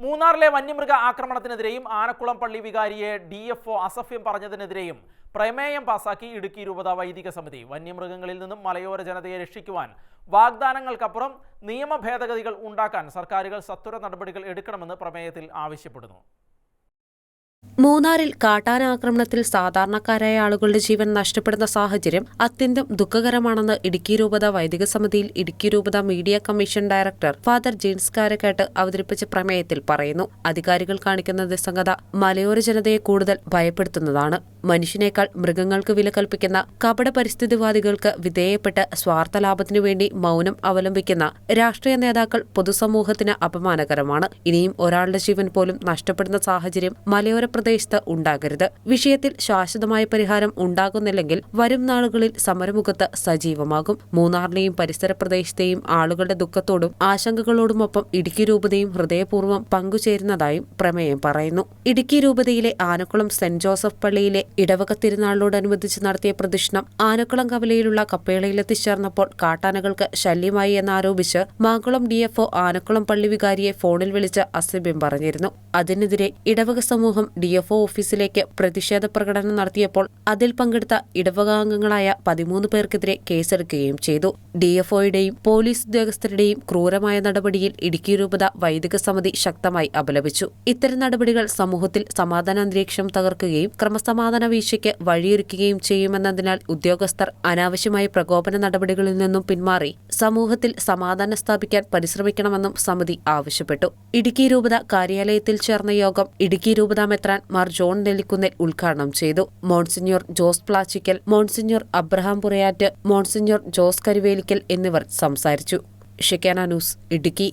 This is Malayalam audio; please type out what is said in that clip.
മൂന്നാറിലെ വന്യമൃഗ ആക്രമണത്തിനെതിരെയും ആനക്കുളം പള്ളി വികാരിയെ ഡി എഫ് ഒ അസഫ്യം പറഞ്ഞതിനെതിരെയും പ്രമേയം പാസാക്കി ഇടുക്കി രൂപത വൈദിക സമിതി. വന്യമൃഗങ്ങളിൽ നിന്നും മലയോര ജനതയെ രക്ഷിക്കുവാൻ വാഗ്ദാനങ്ങൾക്കപ്പുറം നിയമ ഭേദഗതികൾ ഉണ്ടാക്കാൻ സർക്കാരുകൾ സത്വര നടപടികൾ എടുക്കണമെന്ന് പ്രമേയത്തിൽ ആവശ്യപ്പെടുന്നു. മൂന്നാറിൽ കാട്ടാനാക്രമണത്തിൽ സാധാരണക്കാരായ ആളുകളുടെ ജീവൻ നഷ്ടപ്പെടുന്ന സാഹചര്യം അത്യന്തം ദുഃഖകരമാണെന്ന് ഇടുക്കി രൂപത വൈദിക സമിതിയിൽ ഇടുക്കി രൂപത media commission director father James Karakkat അവതരിപ്പിച്ച പ്രമേയത്തിൽ പറയുന്നു. അധികാരികൾ കാണിക്കുന്ന നിസ്സംഗത മലയോര ജനതയെ കൂടുതൽ ഭയപ്പെടുത്തുന്നതാണ്. മനുഷ്യനേക്കാൾ മൃഗങ്ങൾക്ക് വില കൽപ്പിക്കുന്ന കപട പരിസ്ഥിതിവാദികൾക്ക് വിധേയപ്പെട്ട് സ്വാർത്ഥ ലാഭത്തിനു വേണ്ടി മൗനം അവലംബിക്കുന്ന രാഷ്ട്രീയ നേതാക്കൾ പൊതുസമൂഹത്തിന് അപമാനകരമാണ്. ഇനിയും ഒരാളുടെ ജീവൻ പോലും നഷ്ടപ്പെടുന്ന സാഹചര്യം മലയോര പ്രദേശത്ത് ഉണ്ടാകരുത്. വിഷയത്തിൽ ശാശ്വതമായ പരിഹാരം ഉണ്ടാകുന്നില്ലെങ്കിൽ വരും നാളുകളിൽ സമരമുഖത്ത് സജീവമാകും. മൂന്നാറിലെയും പരിസര പ്രദേശത്തെയും ആളുകളുടെ ദുഃഖത്തോടും ആശങ്കകളോടുമൊപ്പം ഇടുക്കി രൂപതയും ഹൃദയപൂർവം പങ്കുചേരുന്നതായും പ്രമേയം പറയുന്നു. ഇടുക്കി രൂപതയിലെ ആനക്കുളം സെന്റ് ജോസഫ് പള്ളിയിലെ ഇടവക തിരുനാളിനോടനുബന്ധിച്ച് നടത്തിയ പ്രദക്ഷിണം ആനക്കുളം കവലയിലുള്ള കപ്പേളയിൽ എത്തിച്ചേർന്നപ്പോൾ കാട്ടാനകൾക്ക് ശല്യമായി എന്നാരോപിച്ച് മാങ്കുളം ഡിഎഫ്ഒ ആനക്കുളം പള്ളി വികാരിയെ ഫോണിൽ വിളിച്ച് അസഭ്യം പറഞ്ഞിരുന്നു. അതിനെതിരെ ഇടവക സമൂഹം ഡിഎഫ്ഒ ഓഫീസിലേക്ക് പ്രതിഷേധ പ്രകടനം നടത്തിയപ്പോൾ അതിൽ പങ്കെടുത്ത ഇടവകാംഗങ്ങളായ പതിമൂന്ന് പേർക്കെതിരെ കേസെടുക്കുകയും ചെയ്തു. ഡിഎഫ്ഒയുടെയും പോലീസ് ഉദ്യോഗസ്ഥരുടെയും ക്രൂരമായ നടപടിയിൽ ഇടുക്കി രൂപത വൈദിക സമിതി ശക്തമായി അപലപിച്ചു. ഇത്തരം നടപടികൾ സമൂഹത്തിൽ സമാധാന അന്തരീക്ഷം തകർക്കുകയും ക്രമസമാധാന വീഴ്ചയ്ക്ക് വഴിയൊരുക്കുകയും ചെയ്യുമെന്നതിനാൽ ഉദ്യോഗസ്ഥർ അനാവശ്യമായ പ്രകോപന നടപടികളിൽ നിന്നും പിന്മാറി സമൂഹത്തിൽ സമാധാനം സ്ഥാപിക്കാൻ പരിശ്രമിക്കണമെന്നും സമിതി ആവശ്യപ്പെട്ടു. ഇടുക്കി രൂപത കാര്യാലയത്തിൽ ചേർന്ന യോഗം ഇടുക്കി രൂപത മെത്രാൻ മാർ ജോൺ നെല്ലിക്കുന്നേൽ ഉദ്ഘാടനം ചെയ്തു. Monsignor Jose Plachikkal monsignor Abraham Purayattu monsignor Jose Karuvelikkal എന്നിവർ സംസാരിച്ചു. ഷിക്കാന ന്യൂസ് ഇടുക്കി.